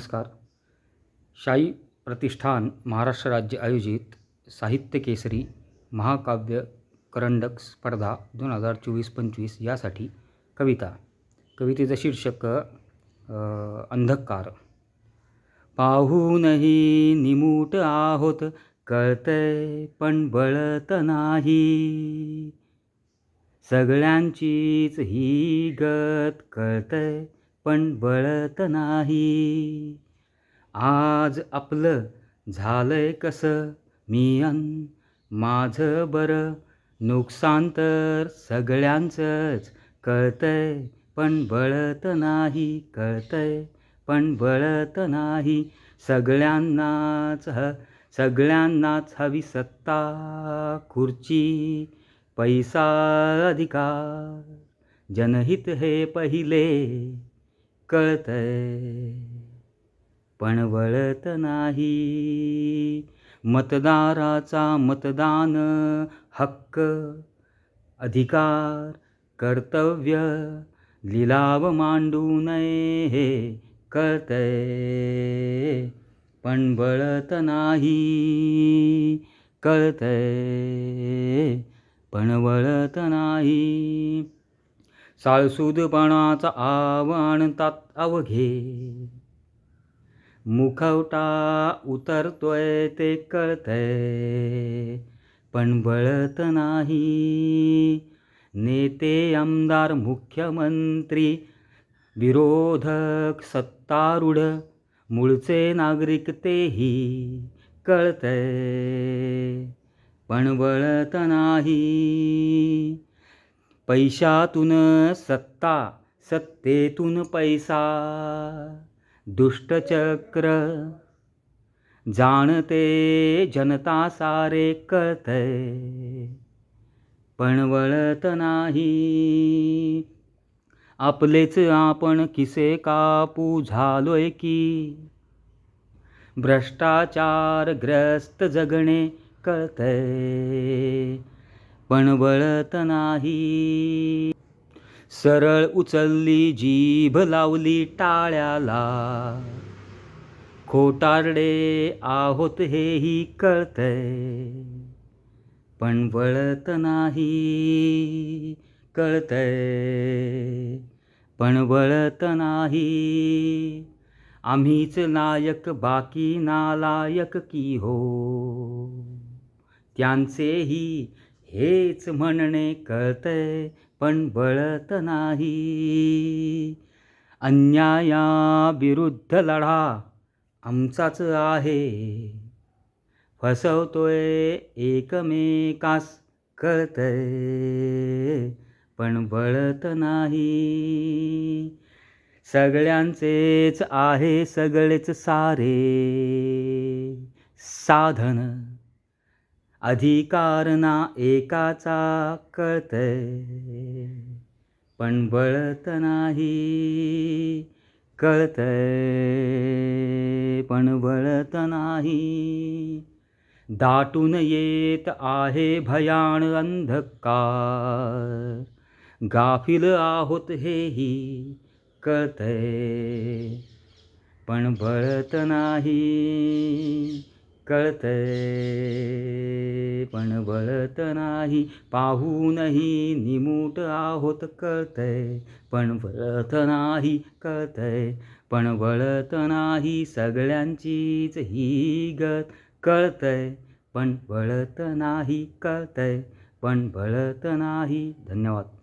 नमस्कार. शाई प्रतिष्ठान महाराष्ट्र राज्य आयोजित साहित्य केसरी महाकाव्य करंडक स्पर्धा दोन हजार चोवीस पंचवीस यासाठी कविता. कवितेचं शीर्षक अंधकार. पाहूनही निमूट आहोत कळतंय पण बळत नाही. सगळ्यांचीच ही गत कळतंय पण बळत नाही. आज आपलं झालंय कसं? मी अन माझं बरं. नुकसान तर सगळ्यांचंच कळतंय पण बळत नाही कळतंय पण बळत नाही. सगळ्यांनाच ह सगळ्यांनाच हवी सत्ता खुर्ची पैसा अधिकार. जनहित हे पहिले. कळतंय. पण वळत नाही. मतदाराचा मतदान हक्क अधिकार कर्तव्य लिलाव मांडू नये हे कळतंय. पण वळत नाही. कळतंय. पण वळत नाही. साळसूदपणाचा आणतात अवघे. मुखवटा उतरतोय ते कळतय पण बळत नाही. नेते आमदार मुख्यमंत्री विरोधक सत्तारूढ मूळचे नागरिक तेही कळतय पण बळत नाही. पैशातून सत्ता सत्तेतून पैसा. दुष्टचक्र जाणते जनता सारे कळतंय. पण वळत नाही. आपलेच आपण किसे कापू झालोय की? भ्रष्टाचार ग्रस्त जगणे कळतंय. पण वळत नाही. सरळ उचलली जीभ लावली टाळ्याला. खोटारडे आहोत हेही कळतंय. पण वळत नाही कळतंय. पण वळत नाही. आम्हीच नायक बाकी नालायक की हो? त्यांचेही हेच म्हणणे कळतंय पण बळत नाही. अन्यायाविरुद्ध लढा आमचाच आहे. फसवतोय एकमेकास कळतंय पण बळत नाही. सगळ्यांचेच आहे सगळेच सारे. साधन अधिकार ना एकाचा कळतंय पण बळत नाही कळतंय पण बळत नाही. दाटून येत आहे भयाण अंधकार गाफिल आहोत हेही कळतंय पण बळत नाही. कळतंय. पण बळत नाही पाहूनही निमूट आहोत कळतंय. पण बळत नाही कळतंय. पण वळत नाही सगळ्यांचीच ही गत कळतंय. पण बळत नाही कळतंय. पण बळत नाही. धन्यवाद.